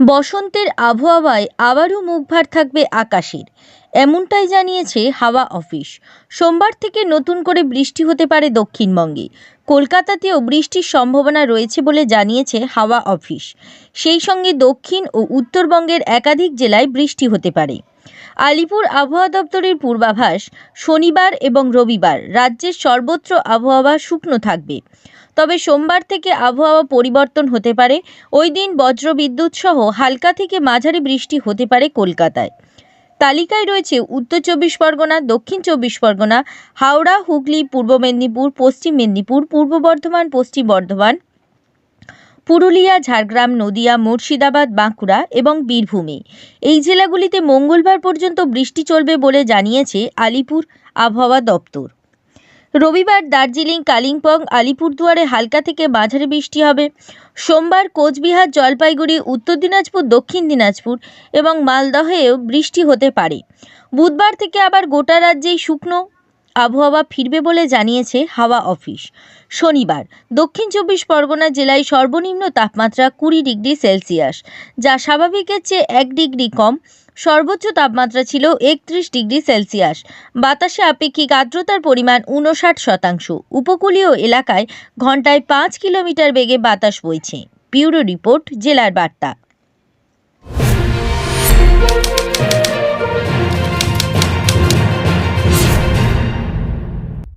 বসন্তের আবহাওয়ায় আবারও মুখভার থাকবে আকাশের। এমনটাই জানিয়েছে হাওয়া অফিস। সোমবার থেকে নতুন করে বৃষ্টি হতে পারে দক্ষিণবঙ্গে। কলকাতাতেও বৃষ্টির সম্ভাবনা রয়েছে বলে জানিয়েছে হাওয়া অফিস। সেই সঙ্গে দক্ষিণ ও উত্তরবঙ্গের একাধিক জেলায় বৃষ্টি হতে পারে। আলিপুর আবহাওয়া দপ্তরের পূর্বাভাস, শনিবার এবং রবিবার রাজ্যের সর্বত্র আবহাওয়া শুকনো থাকবে। তবে সোমবার থেকে আবহাওয়া পরিবর্তন হতে পারে। ওই দিন বজ্রবিদ্যুৎ সহ হালকা থেকে মাঝারি বৃষ্টি হতে পারে কলকাতায়। তালিকায় রয়েছে উত্তর চব্বিশ পরগনা, দক্ষিণ চব্বিশ পরগনা, হাওড়া, হুগলি, পূর্ব মেদিনীপুর, পশ্চিম মেদিনীপুর, পূর্ব বর্ধমান, পশ্চিম বর্ধমান, পুরুলিয়া, ঝাড়গ্রাম, নদিয়া, মুর্শিদাবাদ, বাঁকুড়া এবং বীরভূমে। এই জেলাগুলিতে মঙ্গলবার পর্যন্ত বৃষ্টি চলবে বলে জানিয়েছে আলিপুর আবহাওয়া দপ্তর। রবিবার দার্জিলিং, কালিম্পং, আলিপুরদুয়ারে হালকা থেকে মাঝারি বৃষ্টি হবে। সোমবার কোচবিহার, জলপাইগুড়ি, উত্তর দিনাজপুর, দক্ষিণ দিনাজপুর এবং মালদহেও বৃষ্টি হতে পারে। বুধবার থেকে আবার গোটা রাজ্যেই শুকনো আবহাওয়া ফিরবে বলে জানিয়েছে হাওয়া অফিস। শনিবার, দক্ষিণ চব্বিশ পরগনা জেলায় সর্বনিম্ন তাপমাত্রা কুড়ি ডিগ্রি সেলসিয়াস, যা স্বাভাবিকের চেয়ে এক ডিগ্রি কম। সর্বোচ্চ তাপমাত্রা ছিল একত্রিশ ডিগ্রি সেলসিয়াস। বাতাসে আপেক্ষিক আর্দ্রতার পরিমাণ উনষাট শতাংশ। উপকূলীয় এলাকায় ঘন্টায় পাঁচ কিলোমিটার বেগে বাতাস বইছে। ব্যুরো রিপোর্ট, জেলার বার্তা।